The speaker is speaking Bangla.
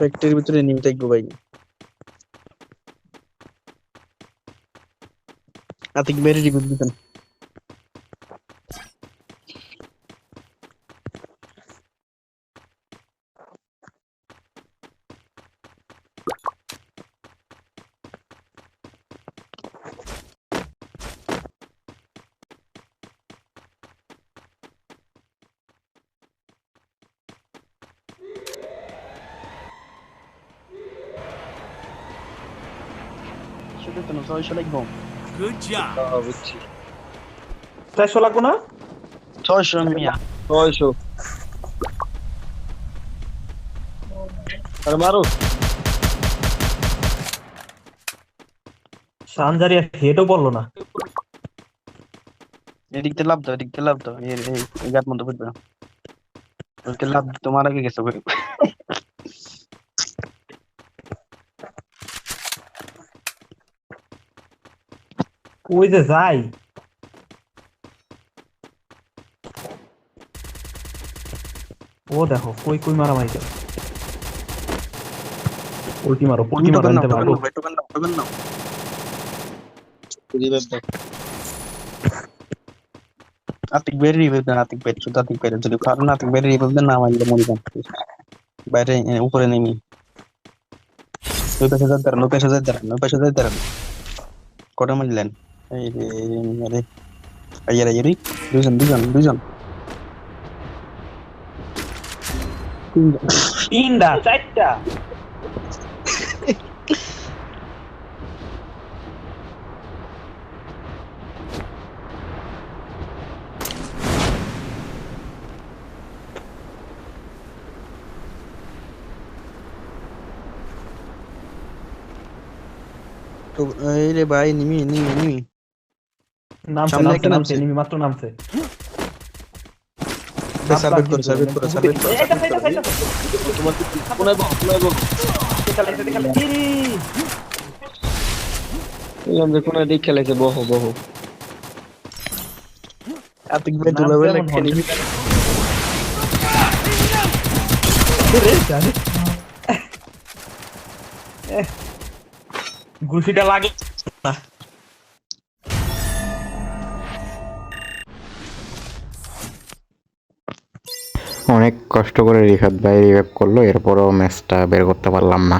ফ্যাক্টরির ভিতরে নিয়ে থাকব ভাই। আতিক বেরিয়ে গুড দিতেন সেটা তো না ছয়শো লাগবো Good job. বুঝছি। চারশো লাগবো না? ছয়শো মিয়া। ছয়শো। আরে মারো সানজারিয়া হেডও বলল না। এদিক দিয়ে লাভ দাও এদিক দিয়ে লাভ দাও। এই গাত মতো বুঝবে ওকে লাভ তোমার আগে গেছে। কই যে যাই ও দেখো কই কই মারামারি করে উল্টি মারো উল্টি মারো আনতে ভাই টোকেন রিভাইভ দাও আতিক বেরি রিভিউ দেন আতিক বেরি শুধু আতিক বেরি যদি কারণ আতিক বেরি রিভিউ দেন না আমাদের মনে যান বাইরে উপরে নেমি ওই পাশে দাঁড়ান ওই পাশে দাঁড়ান ওই পাশে দাঁড়ান কটা মারলেন Ayer, ayer, ayer. Dusan, dusan, dusan. Inda, saja. Tuh, ini baik ini, ini, ini. নামছে নামছে নামছে নামছে। মাত্র নামছে সার্ভেট করে সার্ভেট করে সার্ভেট করে এইটা, এইটা, এইটা। কোনায় বল কোনায় বল এটা লাগছে, এটা লাগছে। ইরি। বললাম যে কোনায় দিক খেলাইছে বহ আতিক ঘুষিটা লাগে অনেক কষ্ট করে রিফাত ভাই রিভাইভ করল এরপরও ম্যাচটা বের করতে পারলাম না।